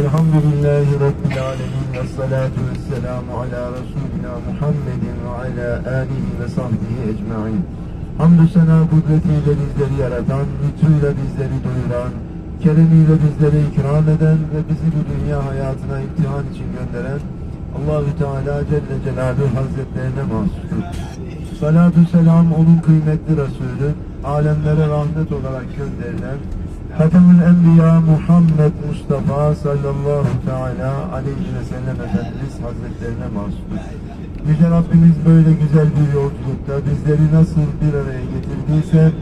Elhamdülillahi Rabbil alemin ve salatu ve selamu ala Resulina Muhammedin ve ala alihi ve sahbihi ecmain. Hamdü sena kudretiyle bizleri yaratan, lütfuyla bizleri doyuran, keremiyle bizleri ikram eden ve bizi bu dünya hayatına imtihan için gönderen Allahü Teala Celle Celaluhu Hazretlerine mahsustur. Salatü selam onun kıymetli Resulü, alemlere rahmet olarak gönderilen Hatemül Enbiya Muhammed Mustafa sallallahu teala aleyhi ve sellem Efendimiz Hazretlerine mahsustur. Yüce Rabbimiz böyle güzel bir yolculukta bizleri nasıl bir araya getirdiyse,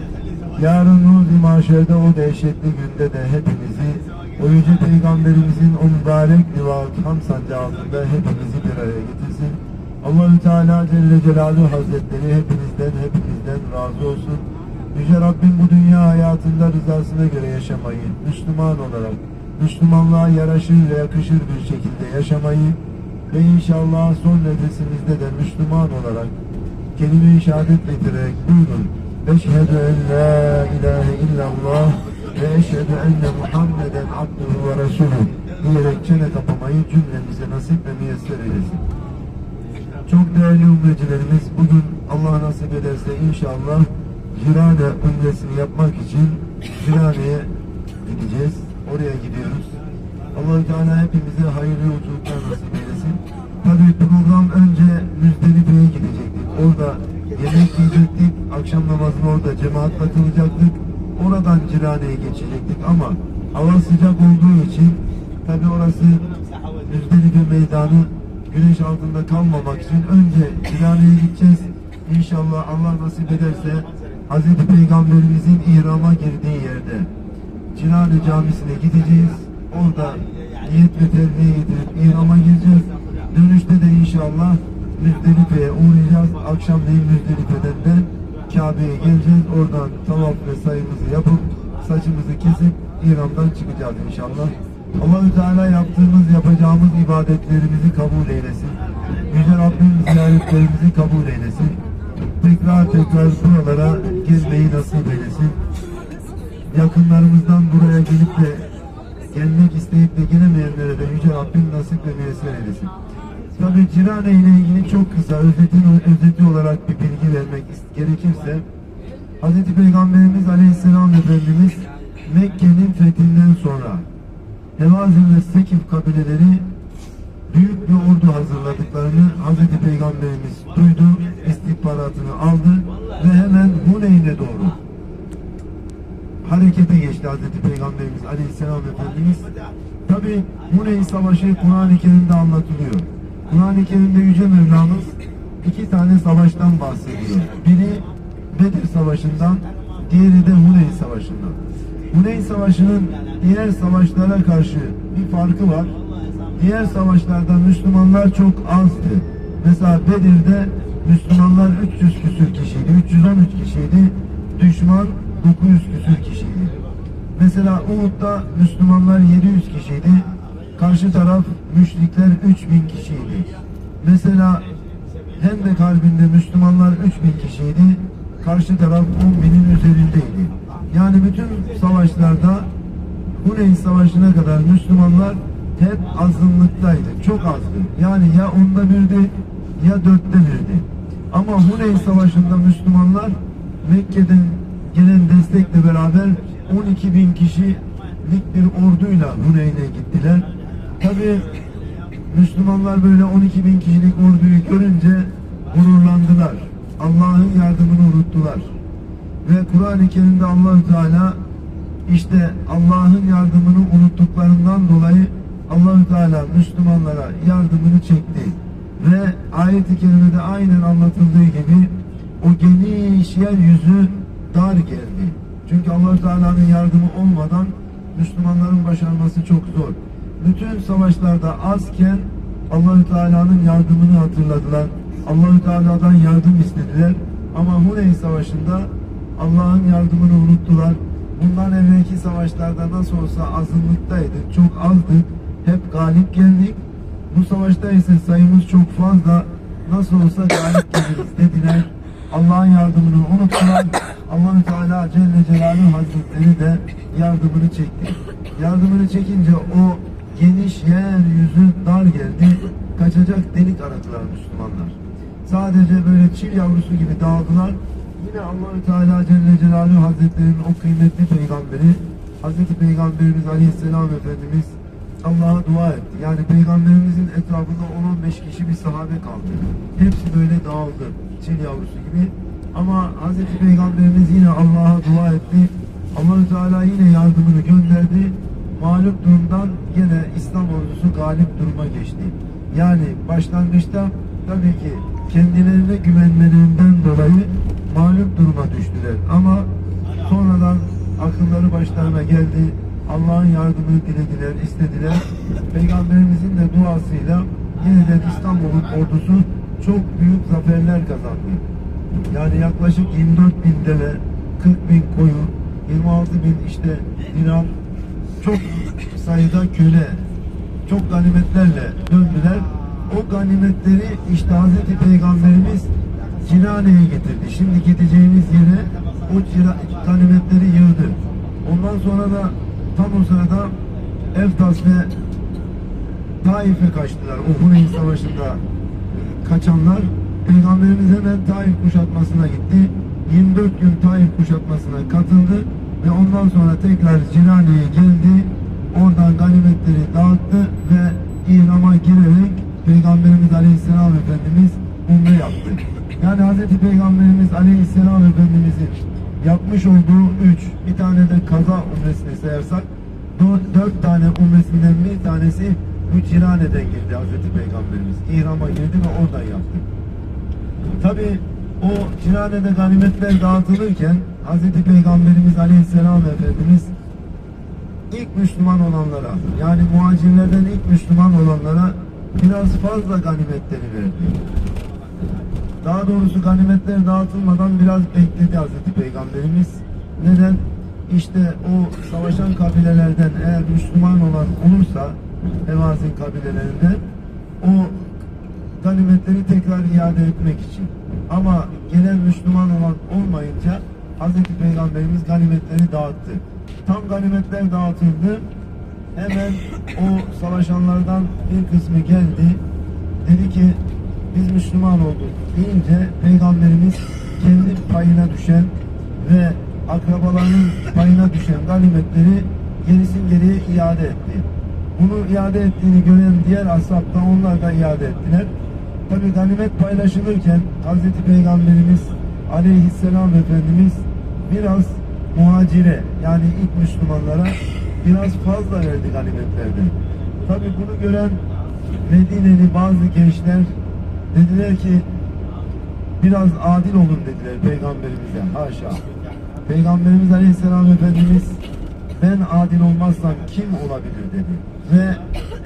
yarın Ruzi Maşer'de o dehşetli günde de hepimizi, o Yüce Peygamberimizin o mübarek livat ham hepimizi bir araya getirsin. Allahü Teala Celle Celaluhu Hazretleri hepinizden hepimizden razı olsun. Yüce Rabbim bu dünya hayatında rızasına göre yaşamayı, Müslüman olarak, Müslümanlığa yaraşır ve yakışır bir şekilde yaşamayı ve inşallah son nefesimizde de Müslüman olarak kelime-i şehadet getirerek buyurun. Eşhedü en la ilahe illallah ve eşhedü enne Muhammeden abduhu ve resulü diyerek çene kapamayı cümlemize nasip ve müyesser eylesin. Çok değerli umrecilerimiz bugün Allah nasip ederse inşallah Jirane umresini yapmak için Jirane'ye gideceğiz. Oraya gidiyoruz. allah Teala hepimize hayırlı yolculuklar nasip eylesin. Tabii program önce Müzdelife'ye gidecektik. Orada yemek yiyecektik. Akşam namazını orada cemaatle kılacaktık. Oradan Cirane'ye geçecektik ama hava sıcak olduğu için tabii orası Müzdelife meydanı güneş altında kalmamak için önce Cirane'ye gideceğiz. İnşallah Allah nasip ederse Hz. Peygamberimizin ihrama girdiği yerde Cinane Camisi'ne gideceğiz. Orada niyet ve terbiye getirip ihrama gireceğiz. Dönüşte de inşallah Müzdelife'ye uğrayacağız. Akşamleyin Müzdelife'den de Kabe'ye geleceğiz. Oradan tavaf ve sayımızı yapıp saçımızı kesip İran'dan çıkacağız inşallah. Allahü Teala yaptığımız, yapacağımız ibadetlerimizi kabul eylesin. Yüce Rabbim ziyaretlerimizi kabul eylesin. Tekrar tekrar buralara gezmeyi nasip eylesin. Yakınlarımızdan buraya gelip de gelmek isteyip de gelemeyenlere de Yüce Rabbim nasip ve müyesser eylesin. Tabi Cirane ile ilgili çok kısa özetin özeti olarak bir bilgi vermek gerekirse Hz. Peygamberimiz Aleyhisselam Efendimiz Mekke'nin fethinden sonra Hevazin ve Sekif kabileleri büyük bir ordu hazırladıklarını Hz. Peygamberimiz duydu, istihbaratını aldı ve hemen Huneyn'e doğru harekete geçti Hz. Peygamberimiz Aleyhisselam Efendimiz. Tabi Huneyn Savaşı Kur'an-ı Kerim'de anlatılıyor. Kur'an-ı Kerim'de Yüce Mevlamız iki tane savaştan bahsediyor. Biri Bedir Savaşı'ndan, diğeri de Huneyn Savaşı'ndan. Huneyn Savaşı'nın diğer savaşlara karşı bir farkı var. Diğer savaşlarda Müslümanlar çok azdı. Mesela Bedir'de Müslümanlar 300 küsür kişiydi, 313 kişiydi. Düşman 900 küsür kişiydi. Mesela Uhud'da Müslümanlar 700 kişiydi. Karşı taraf müşrikler 3000 kişiydi. Mesela Hendek Harbi'nde Müslümanlar 3000 kişiydi. Karşı taraf 10 binin üzerindeydi. Yani bütün savaşlarda Huneyn Savaşı'na kadar Müslümanlar hep azınlıktaydı. Çok azdı. Yani ya onda birdi ya dörtte birdi. Ama Huneyn Savaşı'nda Müslümanlar Mekke'den gelen destekle beraber 12 bin kişilik bir orduyla Huneyn'e gittiler. Tabi Müslümanlar böyle 12 bin kişilik orduyu görünce gururlandılar. Allah'ın yardımını unuttular. Ve Kur'an-ı Kerim'de Allahü Teala işte Allah'ın yardımını unuttuklarından dolayı Allahü Teala Müslümanlara yardımını çekti. Ve ayet-i kerimede aynen anlatıldığı gibi o geniş yeryüzü dar geldi. Çünkü Allahü Teala'nın yardımı olmadan Müslümanların başarması çok zor. Bütün savaşlarda azken Allahü Teala'nın yardımını hatırladılar. Allahü Teala'dan yardım istediler. Ama Huneyn Savaşı'nda Allah'ın yardımını unuttular. Bundan evvelki savaşlarda nasıl olsa azınlıktaydık, çok azdık, hep galip geldik. Bu savaşta ise sayımız çok fazla, nasıl olsa galip geliriz dediler. Allah'ın yardımını unuttular. Allahü Teala Celle Celaluhu Hazretleri de yardımını çekti. Yardımını çekince o geniş yeryüzü dar geldi. Kaçacak delik aradılar Müslümanlar. Sadece böyle çil yavrusu gibi dağıldılar. Yine Allahü Teala Celle Celaluhu Hazretleri'nin o kıymetli peygamberi Hazreti Peygamberimiz Aleyhisselam Efendimiz Allah'a dua etti. Yani Peygamberimizin etrafında 10-15 kişi bir sahabe kaldı. Hepsi böyle dağıldı. Çil yavrusu gibi. Ama Hazreti Peygamberimiz yine Allah'a dua etti. Allahü Teala yine yardımını gönderdi. Mağlup durumdan yine İslam ordusu galip duruma geçti. Yani başlangıçta tabii ki kendilerine güvenmelerinden dolayı mağlup duruma düştüler. Ama sonradan akılları başlarına geldi. Allah'ın yardımını dilediler, istediler. Peygamberimizin de duasıyla yeniden İstanbul'un ordusu çok büyük zaferler kazandı. Yani yaklaşık 24 bin deve, 40 bin koyu, 26 bin işte dinar, çok sayıda köle, çok ganimetlerle döndüler. O ganimetleri işte Hazreti Peygamberimiz Cinane'ye getirdi. Şimdi gideceğimiz yere o cira- ganimetleri yığdı. Ondan sonra da tam o sırada Eftas ve Taif'e kaçtılar. O Huneyn Savaşı'nda kaçanlar Peygamberimiz hemen Taif kuşatmasına gitti. 24 gün Taif kuşatmasına katıldı ve ondan sonra tekrar Cinane'ye geldi. Oradan ganimetleri dağıttı ve İhram'a girerek Peygamberimiz Aleyhisselam Efendimiz umre yaptı. Yani Hz. Peygamberimiz Aleyhisselam Efendimizin yapmış olduğu üç, bir tane de kaza umresini sayarsak dört, dört tane umresinden bir tanesi bu Cinane'den girdi Hazreti Peygamberimiz. İhrama girdi ve oradan yaptı. Tabi o Cinane'de ganimetler dağıtılırken Hazreti Peygamberimiz Aleyhisselam Efendimiz ilk Müslüman olanlara yani muhacirlerden ilk Müslüman olanlara biraz fazla ganimetleri verdi. Daha doğrusu ganimetler dağıtılmadan biraz bekledi Hazreti Peygamberimiz. Neden? İşte o savaşan kabilelerden eğer Müslüman olan olursa Hevazin kabilelerinden o ganimetleri tekrar iade etmek için. Ama gelen Müslüman olan olmayınca Hazreti Peygamberimiz ganimetleri dağıttı. Tam ganimetler dağıtıldı. Hemen o savaşanlardan bir kısmı geldi. Dedi ki biz Müslüman olduk deyince Peygamberimiz kendi payına düşen ve akrabalarının payına düşen ganimetleri gerisin geriye iade etti. Bunu iade ettiğini gören diğer ashab da onlar da iade ettiler. Tabi ganimet paylaşılırken Hazreti Peygamberimiz Aleyhisselam Efendimiz biraz muhacire yani ilk Müslümanlara biraz fazla verdi ganimetlerden. Tabi bunu gören Medineli bazı gençler dediler ki biraz adil olun dediler peygamberimize. Haşa. Peygamberimiz Aleyhisselam Efendimiz ben adil olmazsam kim olabilir dedi. Ve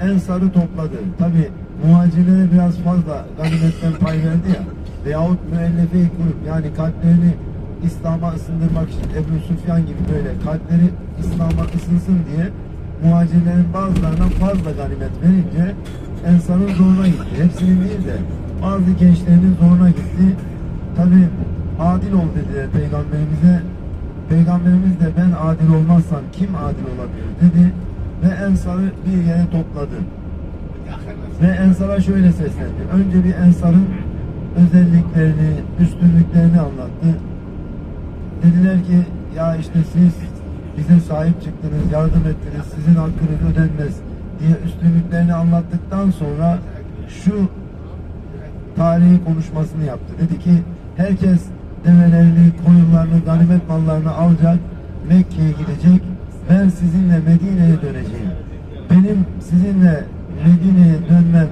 ensarı topladı. Tabi muhacirlere biraz fazla ganimetten pay verdi ya. Veyahut müellefe kurup yani kalplerini İslam'a ısındırmak için Ebu Süfyan gibi böyle kalpleri İslam'a ısınsın diye muhacirlerin bazılarına fazla ganimet verince Ensar'ın zoruna gitti. Hepsinin değil de bazı gençlerinin zoruna gitti. Tabi adil ol dediler peygamberimize. Peygamberimiz de ben adil olmazsam kim adil olabilir dedi ve Ensar'ı bir yere topladı. Ve Ensar'a şöyle seslendi. Önce bir Ensar'ın özelliklerini, üstünlüklerini anlattı. Dediler ki ya işte siz bize sahip çıktınız, yardım ettiniz, sizin hakkınız ödenmez diye üstünlüklerini anlattıktan sonra şu tarihi konuşmasını yaptı. Dedi ki herkes develerini, koyunlarını, ganimet mallarını alacak, Mekke'ye gidecek. Ben sizinle Medine'ye döneceğim. Benim sizinle Medine'ye dönmem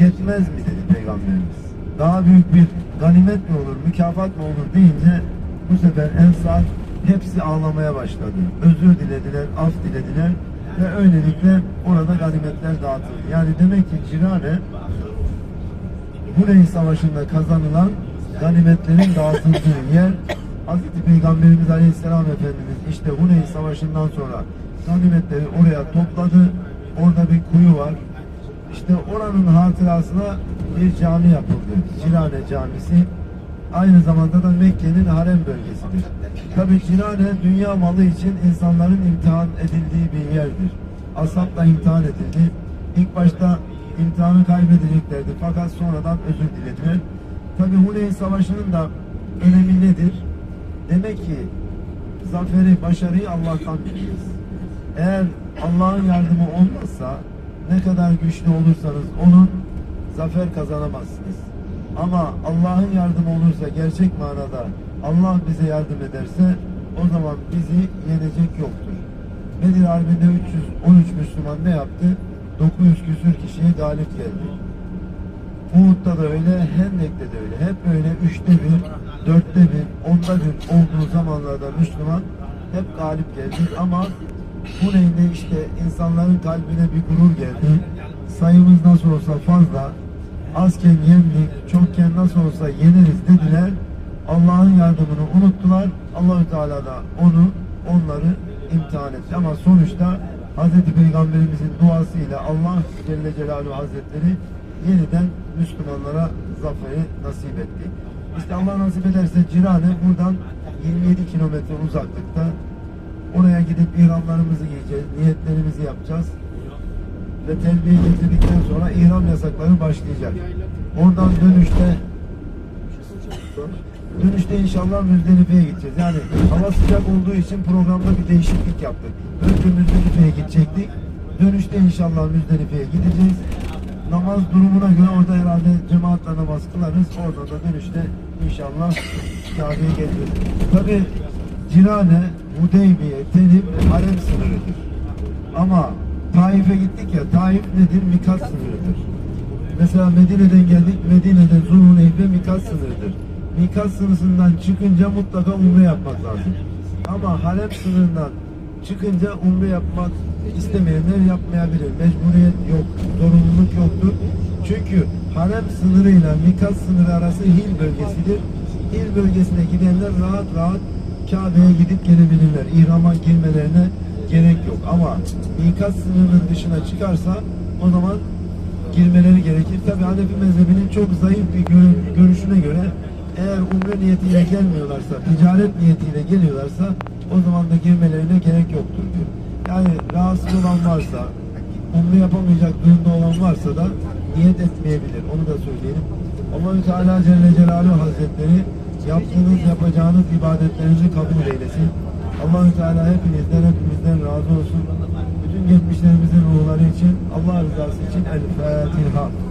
yetmez mi dedi Peygamberimiz. Daha büyük bir ganimet mi olur, mükafat mı olur deyince bu sefer Ensar hepsi ağlamaya başladı. Özür dilediler, af dilediler ve öylelikle orada ganimetler dağıtıldı. Yani demek ki Cirane Huneyn Savaşı'nda kazanılan ganimetlerin dağıtıldığı yer Hazreti Peygamberimiz Aleyhisselam Efendimiz işte Huneyn Savaşı'ndan sonra ganimetleri oraya topladı. Orada bir kuyu var. İşte oranın hatırasına bir cami yapıldı. Cirane Camisi. Aynı zamanda da Mekke'nin harem bölgesidir. Tabi Cirane dünya malı için insanların imtihan edildiği bir yerdir. ashabla imtihan edildi. İlk başta imtihanı kaybedeceklerdi fakat sonradan özür dilediler. Tabi Huneyn Savaşı'nın da önemi nedir? Demek ki zaferi, başarıyı Allah'tan biliriz. Eğer Allah'ın yardımı olmazsa ne kadar güçlü olursanız onun zafer kazanamazsınız. Ama Allah'ın yardımı olursa gerçek manada Allah bize yardım ederse o zaman bizi yenecek yoktur. Bedir Harbi'nde 313 Müslüman ne yaptı? 900 küsür kişiye galip geldi. Uhud'da da öyle, Hendek'te de öyle. Hep öyle üçte bir, dörtte bir, onda bir olduğu zamanlarda Müslüman hep galip geldi. Ama bu neyde işte insanların kalbine bir gurur geldi. Sayımız nasıl olsa fazla, azken yendik, çokken nasıl olsa yeneriz dediler. Allah'ın yardımını unuttular. Allahü Teala da onu, onları imtihan etti. Ama sonuçta Hz. Peygamberimizin duasıyla Allah Celle Celaluhu Hazretleri yeniden Müslümanlara zaferi nasip etti. İşte Allah nasip ederse Cirane buradan 27 kilometre uzaklıkta oraya gidip ihramlarımızı giyeceğiz, niyetlerimizi yapacağız ve telbiye getirdikten sonra ihram yasakları başlayacak. Oradan dönüşte dönüşte inşallah Müzdelife'ye gideceğiz. Yani hava sıcak olduğu için programda bir değişiklik yaptık. Önce Müzdelife'ye gidecektik. Dönüşte inşallah Müzdelife'ye gideceğiz. Namaz durumuna göre orada herhalde cemaatle namaz kılarız. Orada da dönüşte inşallah Kabe'ye geliriz. Tabi Cirane, Hudeybiye, Telif harem sınırıdır. Ama Taif'e gittik ya, Taif nedir? Mikat sınırıdır. Mesela Medine'den geldik, Medine'de Zulhuleyfe mikat sınırıdır. Mikat sınırından çıkınca mutlaka umre yapmak lazım. Ama harem sınırından çıkınca umre yapmak istemeyenler yapmayabilir. Mecburiyet yok, zorunluluk yoktur. Çünkü harem sınırıyla mikat sınırı arası Hil bölgesidir. Hil bölgesine gidenler rahat rahat Kabe'ye gidip gelebilirler. İhrama girmelerine gerek yok. Ama mikat sınırının dışına çıkarsa o zaman girmeleri gerekir. Tabi Hanefi mezhebinin çok zayıf bir gör- görüşüne göre eğer umre niyetiyle gelmiyorlarsa, ticaret niyetiyle geliyorlarsa o zaman da girmelerine gerek yoktur diyor. Yani rahatsız olan varsa, umre yapamayacak durumda olan varsa da niyet etmeyebilir. Onu da söyleyelim. Allahü Teala Celle Celaluhu Hazretleri yaptığınız, yapacağınız ibadetlerinizi kabul eylesin. Allahü Teala hepinizden, hepimizden razı olsun. Bütün geçmişlerimizin ruhları için, Allah rızası için El Fatiha.